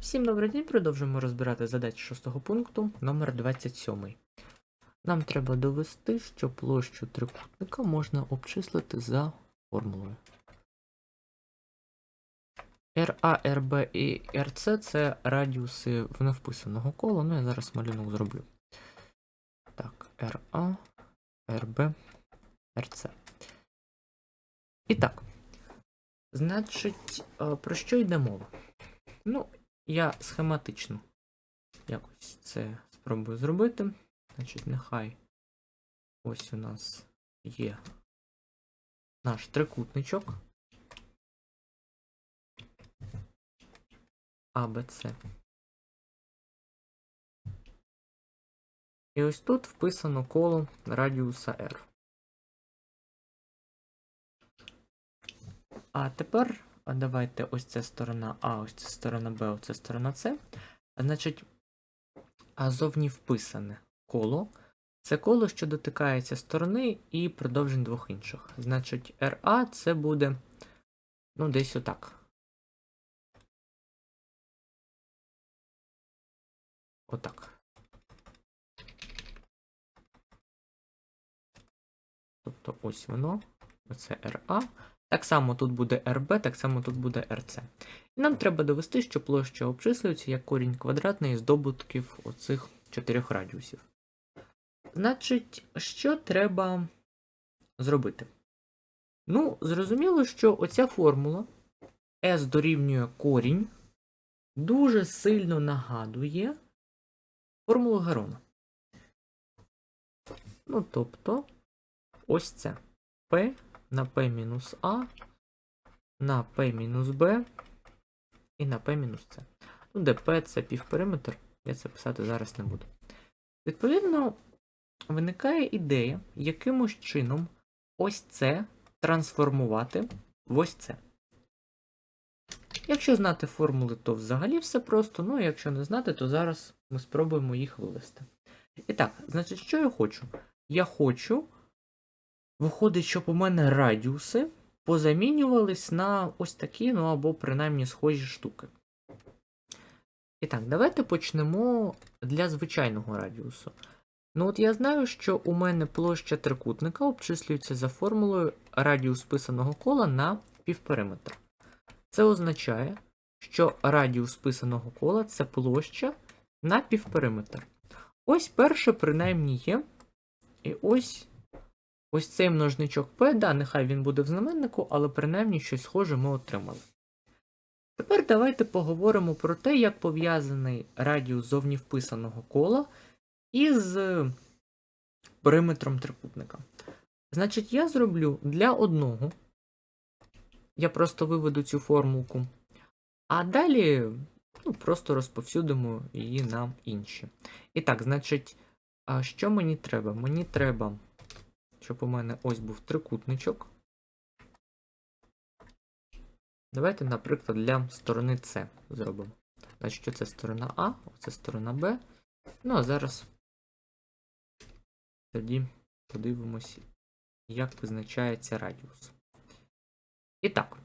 Всім добрий день, продовжуємо розбирати задачі шостого пункту номер 27. Нам треба довести, що площу трикутника можна обчислити за формулою. RA, RB і RC це радіуси в невписаного кола. Ну, я зараз малюнок зроблю. Так, RA, RB, RC. І так. Значить, про що йде мова? Ну, я схематично якось це спробую зробити. Значить, нехай ось у нас є наш трикутничок. АБЦ. І ось тут вписано коло радіуса R. А тепер давайте ось це сторона А, ось це сторона Б, ось це сторона С. Значить, а зовні вписане коло. Це коло, що дотикається сторони і продовжень двох інших. Значить, RA це буде, ну, десь отак. Отак. Тобто ось воно, оце RA. Так само тут буде RB, так само тут буде RC. І нам треба довести, що площа обчислюється як корінь квадратний із добутків оцих чотирьох радіусів. Значить, що треба зробити? Ну, зрозуміло, що оця формула S дорівнює корінь дуже сильно нагадує формулу Герона. Ну, тобто, ось це P на P мінус А, на P мінус Б і на P мінус С. Ну, де P це півпериметр, я це писати зараз не буду. Відповідно, виникає ідея, якимось чином ось це трансформувати в ось це. Якщо знати формули, то взагалі все просто. Ну, якщо не знати, то зараз ми спробуємо їх вивести. І так, значить, що я хочу? Я хочу. Виходить, щоб у мене радіуси позамінювались на ось такі, ну або принаймні схожі штуки. І так, давайте почнемо для звичайного радіусу. Ну от я знаю, що у мене площа трикутника обчислюється за формулою радіус писаного кола на півпериметр. Це означає, що радіус писаного кола це площа на півпериметр. Ось перше, принаймні, є. І ось ось цей множничок P, да, нехай він буде в знаменнику, але принаймні щось схоже ми отримали. Тепер давайте поговоримо про те, як пов'язаний радіус зовні вписаного кола із периметром трикутника. Значить, я зроблю для одного. Я просто виведу цю формулку. А далі ну, просто розповсюдимо її на інші. І так, значить, що мені треба? Мені треба, щоб у мене ось був трикутничок. Давайте, наприклад, для сторони С зробимо. Значить, це сторона А, оце сторона Б. Ну, а зараз тоді подивимося, як визначається радіус. І так,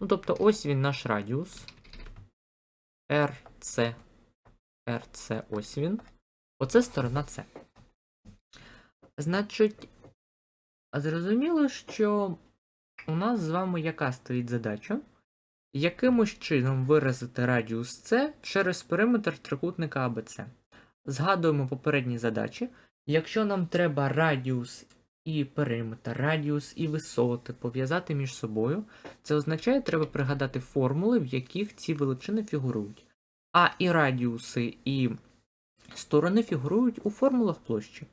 ну тобто ось він наш радіус. RC. RC ось він. Оце сторона С. Значить, зрозуміло, що у нас з вами яка стоїть задача? Якимось чином виразити радіус С через периметр трикутника АБЦ. Згадуємо попередні задачі. Якщо нам треба радіус і периметр, радіус і висоти пов'язати між собою, це означає, треба пригадати формули, в яких ці величини фігурують. А і радіуси, і сторони фігурують у формулах площі.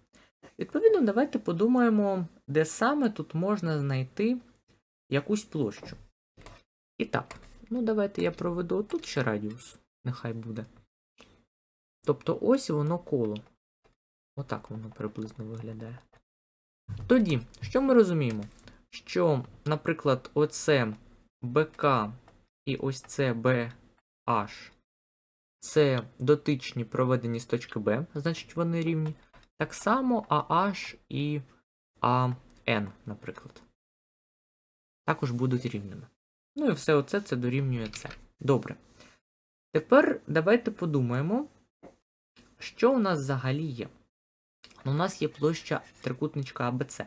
Відповідно, давайте подумаємо, де саме тут можна знайти якусь площу. І так, ну давайте я проведу тут ще радіус, нехай буде. Тобто ось воно коло. Отак воно приблизно виглядає. Тоді, що ми розуміємо? Що, наприклад, оце BK і ось це BH це дотичні проведені з точки B, значить вони рівні. Так само AH і AN, наприклад. Також будуть рівними. Ну і все оце це дорівнює це. Добре. Тепер давайте подумаємо, що у нас взагалі є. У нас є площа трикутничка АБЦ.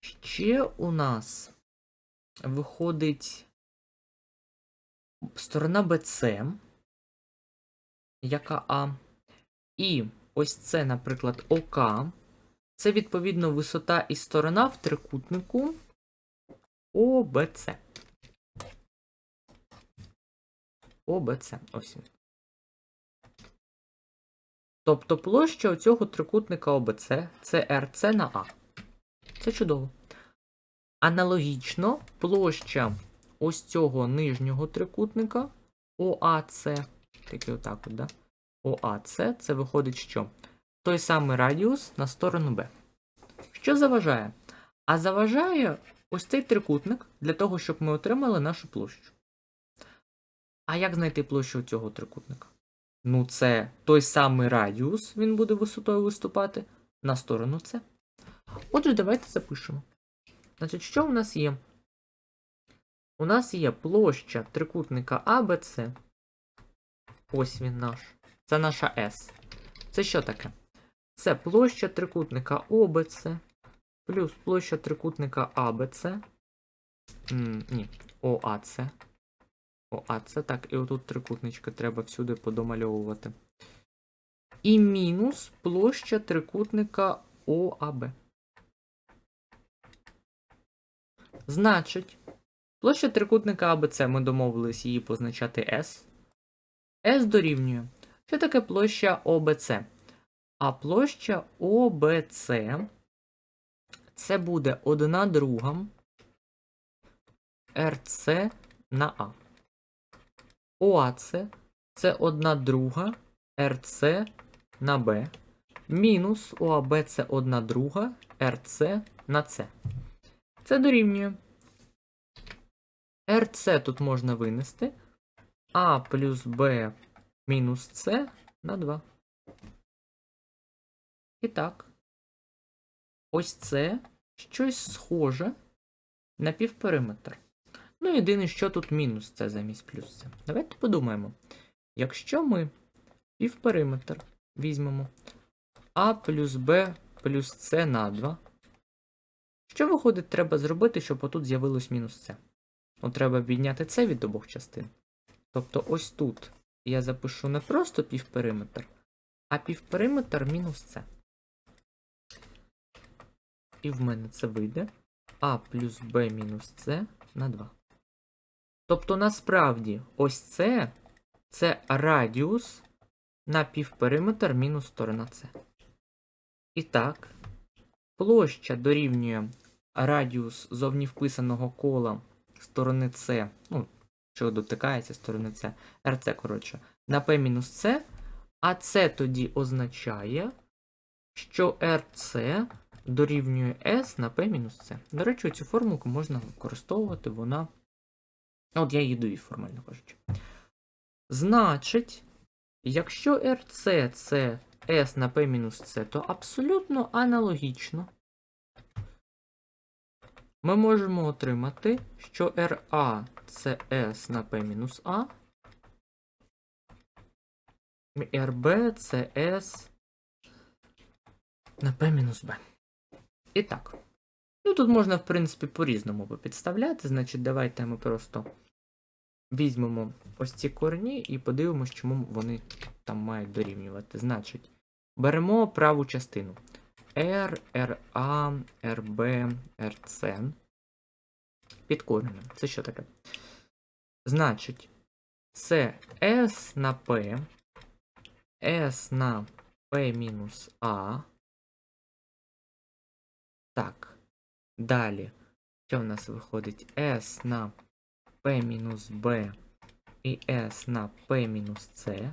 Ще у нас виходить сторона БЦ, яка А. І ось це, наприклад, ОК. Це відповідно висота і сторона в трикутнику ОБЦ. ОБЦ. Ось. Тобто площа цього трикутника ОБЦ це РЦ на А. Це чудово. Аналогічно площа ось цього нижнього трикутника ОАЦ. Тільки отак от, да? ОАЦ це виходить що? Той самий радіус на сторону Б. Що заважає? А заважає ось цей трикутник для того, щоб ми отримали нашу площу. А як знайти площу цього трикутника? Ну, це той самий радіус, він буде висотою виступати на сторону С. Отже, давайте запишемо. Значить, що у нас є? У нас є площа трикутника АБЦ. Ось він наш. Це наша S. Це що таке? Це площа трикутника ОБЦ плюс площа трикутника АБЦ. Ні, ОАЦ. ОАЦ, так, і отут трикутнички треба всюди подомальовувати. І мінус площа трикутника ОАБ. Значить, площа трикутника АБЦ ми домовились її позначати S. S дорівнює. Що таке площа ОБЦ? А площа ОБЦ це буде 1 друга РЦ на А. ОАЦ це 1 друга РЦ на Б. Мінус ОАБ це 1 друга РЦ на С. Це дорівнює. РЦ тут можна винести. А плюс Б мінус С на 2. І так. Ось це щось схоже на півпериметр. Ну, єдине, що тут мінус це замість плюс це. Давайте подумаємо. Якщо ми півпериметр візьмемо А плюс Б плюс С на 2. Що виходить, треба зробити, щоб отут з'явилось мінус С? Ну, треба відняти це від обох частин. Тобто ось тут я запишу не просто півпериметр, а півпериметр мінус С. І в мене це вийде А плюс Б мінус С на 2. Тобто, насправді, ось це це радіус на півпериметр мінус сторона С. І так, площа дорівнює радіус зовні вписаного кола сторони С, ну, що дотикається сторони С, РЦ, коротше, на P мінус С, а це тоді означає, що РЦ дорівнює S на P мінус С. До речі, цю формулку можна використовувати, вона. От я її довів, формально кажучи. Значить, якщо RC це S на P мінус С, то абсолютно аналогічно ми можемо отримати, що RA це S на P мінус А, і RB це S на P мінус Б. І так. Ну, тут можна, в принципі, по-різному підставляти. Значить, давайте ми просто візьмемо ось ці корені і подивимось, чому вони там мають дорівнювати. Значить, беремо праву частину. R, RA, RB, RC. Під коренем. Це що таке? Значить, це S на P, S на P мінус А. Так. Далі. Що в нас виходить? S на P мінус B і S на P мінус C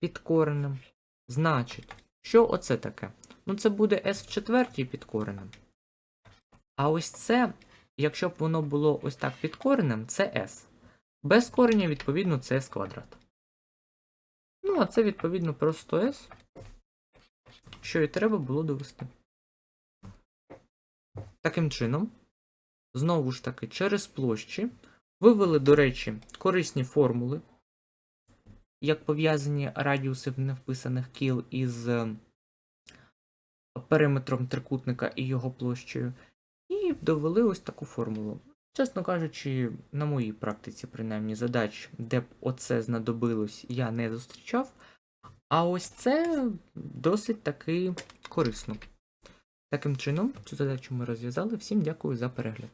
під коренем. Значить, що оце таке? Ну, це буде S в четвертій під коренем. А ось це, якщо б воно було ось так під коренем, це S. Без кореня, відповідно, це S квадрат. Ну, а це, відповідно, просто S, що і треба було довести. Таким чином, знову ж таки, через площі Вивели, до речі, корисні формули, як пов'язані радіуси невписаних кіл із периметром трикутника і його площею, і довели ось таку формулу. Чесно кажучи, на моїй практиці, принаймні, задач, де б оце знадобилось, я не зустрічав. А ось це досить таки корисно. Таким чином, цю задачу ми розв'язали. Всім дякую за перегляд.